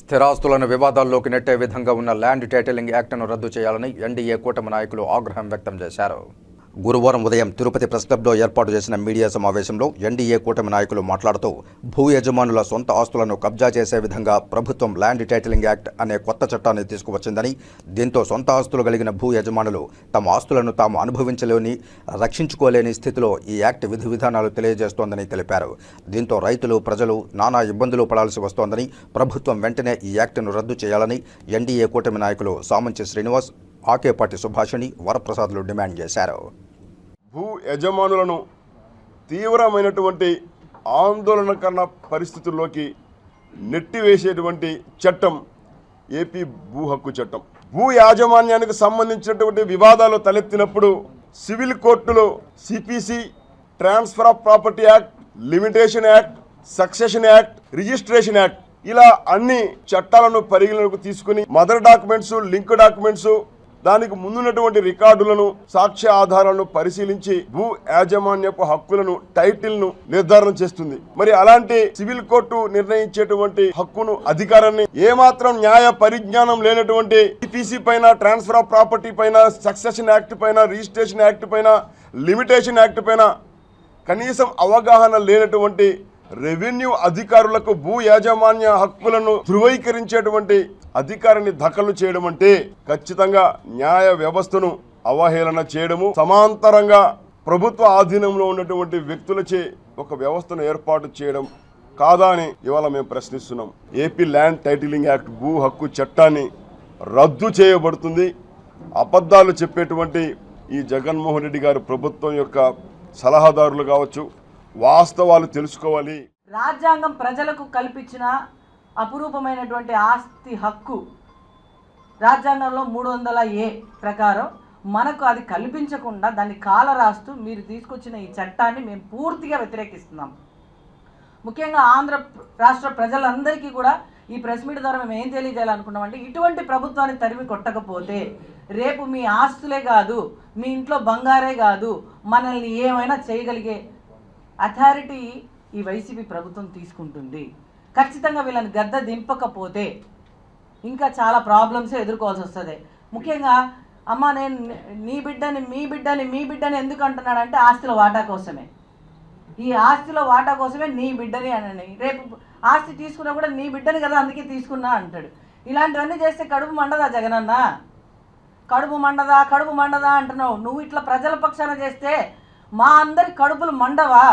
స్థిరాస్తులను వివాదాల్లోకి నెట్టే విధంగా ఉన్న ల్యాండ్ టైటిలింగ్ యాక్ట్ను రద్దు చేయాలని ఎన్డీఏ కూటమి నాయకులు ఆగ్రహం వ్యక్తం చేశారు. గురువారం ఉదయం తిరుపతి ప్రెస్ క్లబ్లో ఏర్పాటు చేసిన మీడియా సమావేశంలో ఎన్డీఏ కూటమి నాయకులు మాట్లాడుతూ భూ యజమానుల సొంత ఆస్తులను కబ్జా చేసే విధంగా ప్రభుత్వం ల్యాండ్ టైటిలింగ్ యాక్ట్ అనే కొత్త చట్టాన్ని తీసుకువచ్చిందని దీంతో సొంత ఆస్తులు కలిగిన భూ యజమానులు తమ ఆస్తులను తాము అనుభవించలేని రక్షించుకోలేని స్థితిలో ఈ యాక్ట్ విధి విధానాలు తెలియజేస్తోందని తెలిపారు. దీంతో రైతులు ప్రజలు నానా ఇబ్బందులు పడాల్సి వస్తోందని ప్రభుత్వం వెంటనే ఈ యాక్ట్ను రద్దు చేయాలని ఎన్డీఏ కూటమి నాయకులు సామంచి శ్రీనివాస్ ఆకేపాటి సుభాషిణి వరప్రసాద్లు డిమాండ్ చేశారు. భూ యజమానులను తీవ్రమైనటువంటి ఆందోళనకరణ పరిస్థితుల్లోకి నెట్టివేసేటువంటి చట్టం ఏపీ భూ హక్కు చట్టం. భూ యాజమాన్యానికి సంబంధించినటువంటి వివాదాలు తలెత్తినప్పుడు సివిల్ కోర్టులో CPC transfer of property act limitation act succession act registration act ఇలా అన్ని చట్టాలను పరిగణలోకి తీసుకుని మదర్ డాక్యుమెంట్స్ లింక్ డాక్యుమెంట్స్ దానికి ముందున్నటువంటి రికార్డులను సాక్ష్య ఆధారాలను పరిశీలించి భూ యాజమాన్యపు హక్కులను టైటిల్ను నిర్ధారణ చేస్తుంది. మరి అలాంటి సివిల్ కోర్టు నిర్ణయించేటువంటి హక్కును అధికారాన్ని ఏమాత్రం న్యాయ పరిజ్ఞానం లేనటువంటి సిపిసి పైన ట్రాన్స్ఫర్ ఆఫ్ ప్రాపర్టీ పైన సక్సెషన్ యాక్ట్ పైన రిజిస్ట్రేషన్ యాక్ట్ పైన లిమిటేషన్ యాక్ట్ పైన కనీసం అవగాహన లేనటువంటి రెవెన్యూ అధికారులకు భూ యాజమాన్య హక్కులను ధృవీకరించేటువంటి అధికారిని దఖలు చేయడం అంటే ఖచ్చితంగా న్యాయ వ్యవస్థను అవహేళన చేయడము సమాంతరంగా ప్రభుత్వ ఆధీనంలో ఉన్నటువంటి వ్యక్తులచే ఒక వ్యవస్థను ఏర్పాటు చేయడం కాదా అని ఇవాళ మేము ప్రశ్నిస్తున్నాం. ఏపీ ల్యాండ్ టైటిలింగ్ యాక్ట్ భూ హక్కు చట్టాన్ని రద్దు చేయబడుతుంది. అబద్ధాలు చెప్పేటువంటి ఈ జగన్మోహన్ రెడ్డి గారి ప్రభుత్వం యొక్క సలహాదారులు కావచ్చు వాస్తవాలు తెలుసుకోవాలి. రాజ్యాంగం ప్రజలకు కల్పించిన అపురూపమైనటువంటి ఆస్తి హక్కు రాజ్యాంగంలో మూడు వందల ఏ ప్రకారం మనకు అది కల్పించకుండా దాన్ని కాల రాస్తూ మీరు తీసుకొచ్చిన ఈ చట్టాన్ని మేము పూర్తిగా వ్యతిరేకిస్తున్నాం. ముఖ్యంగా ఆంధ్ర రాష్ట్ర ప్రజలందరికీ కూడా ఈ ప్రెస్ మీట్ ద్వారా మేము ఏం తెలియజేయాలనుకున్నామంటే ఇటువంటి ప్రభుత్వాన్ని తరిమి కొట్టకపోతే రేపు మీ ఆస్తులే కాదు మీ ఇంట్లో బంగారే కాదు మనల్ని ఏమైనా చేయగలిగే అథారిటీ ఈ వైసీపీ ప్రభుత్వం తీసుకుంటుంది. ఖచ్చితంగా వీళ్ళని గద్ద దింపకపోతే ఇంకా చాలా ప్రాబ్లమ్స్ ఎదుర్కోవాల్సి వస్తుంది. ముఖ్యంగా అమ్మ నేను నీ బిడ్డని మీ బిడ్డని మీ బిడ్డని ఎందుకు అంటున్నాడంటే ఆస్తుల వాటా కోసమే. ఈ ఆస్తిలో వాటా కోసమే నీ బిడ్డని అనని. రేపు ఆస్తి తీసుకున్నా కూడా నీ బిడ్డని కదా అందుకే తీసుకున్నా అంటాడు. ఇలాంటివన్నీ చేస్తే కడుపు మండదా జగనన్న? కడుపు మండదా కడుపు మండదా అంటున్నావు. నువ్వు ఇట్లా ప్రజల పక్షాన చేస్తే మా అందరి కడుపులు మండవా?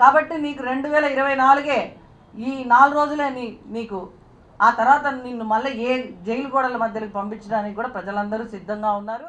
కాబట్టి నీకు రెండు వేల ఇరవై నాలుగే ఈ నాలుగు రోజులే నీ నీకు. ఆ తర్వాత నిన్ను మళ్ళీ ఏ జైలు గోడల మధ్యలోకి పంపించడానికి కూడా ప్రజలందరూ సిద్ధంగా ఉన్నారు.